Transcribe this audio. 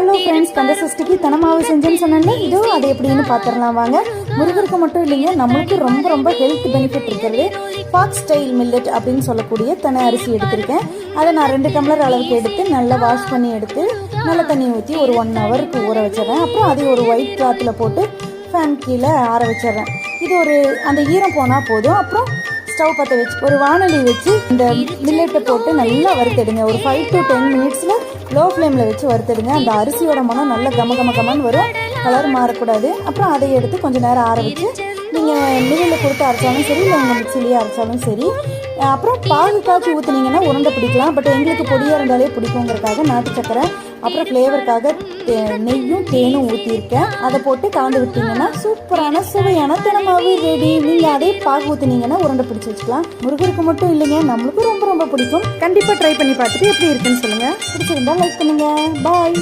Hello friends கந்த சஷ்டிக்கு தனமாவு செஞ்சேன்னு சொன்னேன் இதோ அது எப்படின்னு பார்த்துடலாம் வாங்க. முருகருக்கு மட்டும் இல்லையா நம்மளுக்கு ரொம்ப ரொம்ப ஹெல்த் பெனிஃபிட் இருக்கிறது. ஃபாக்ஸ் ஸ்டைல் மில்லட் அப்படின்னு சொல்லக்கூடிய தன அரிசி எடுத்திருக்கேன். அதை நான் ரெண்டு டம்ளர் அளவுக்கு எடுத்து நல்லா வாஷ் பண்ணி எடுத்து நல்ல தண்ணி ஊற்றி ஒரு ஒன் ஹவருக்கு ஊற வச்சிடறேன். அப்புறம் அதை ஒரு ஒயிட் கிளாத்தில் போட்டு ஃபேன் கீழே ஆற வச்சிடுறேன். இது ஒரு அந்த ஈரம் போனால் போதும். அப்புறம் ஸ்டவ் பற்ற வச்சு ஒரு வானொலி வச்சு இந்த மில்லட்டை போட்டு நல்லா வறுத்தெடுங்க. ஒரு ஃபைவ் டு டென் மினிட்ஸில் லோ ஃப்ளேமில் வச்சு வறுத்தெடுங்க. அந்த அரிசியோட மனம் நல்லா கம கம கமன்னு வரும். கலர் மாறக்கூடாது. அப்புறம் அதை எடுத்து கொஞ்சம் நேரம் ஆற வச்சு நீங்கள் மில்லில் கொடுத்து அரைச்சாலும் சரி இல்லை உங்கள் மிக்சிலேயே அரைச்சாலும் சரி அப்புறம் பாகு காய்ச்சி ஊற்றுனீங்கன்னா உருண்டை பிடிக்கலாம். பட் எங்களுக்கு பொடியாக இருந்தாலே பிடிக்குங்கிறதுக்காக நாட்டு சக்கரை அப்புறம் ஃப்ளேவருக்காக நெய்யும் தேனும் ஊற்றியிருக்கேன் அதை போட்டு கலந்து விட்டீங்கன்னா சூப்பரான சுவையான தினமாவே ரெடி நீங்கள் அதே பாகு ஊற்றுனீங்கன்னா உருண்டை பிடிச்சி வச்சுக்கலாம். முருகருக்கு மட்டும் இல்லைங்க நம்மளுக்கும் ரொம்ப ரொம்ப பிடிக்கும். கண்டிப்பாக ட்ரை பண்ணி பார்த்துட்டு எப்படி இருக்குன்னு சொல்லுங்கள் பிடிச்சிருந்தா லைக் பண்ணுங்கள் பாய்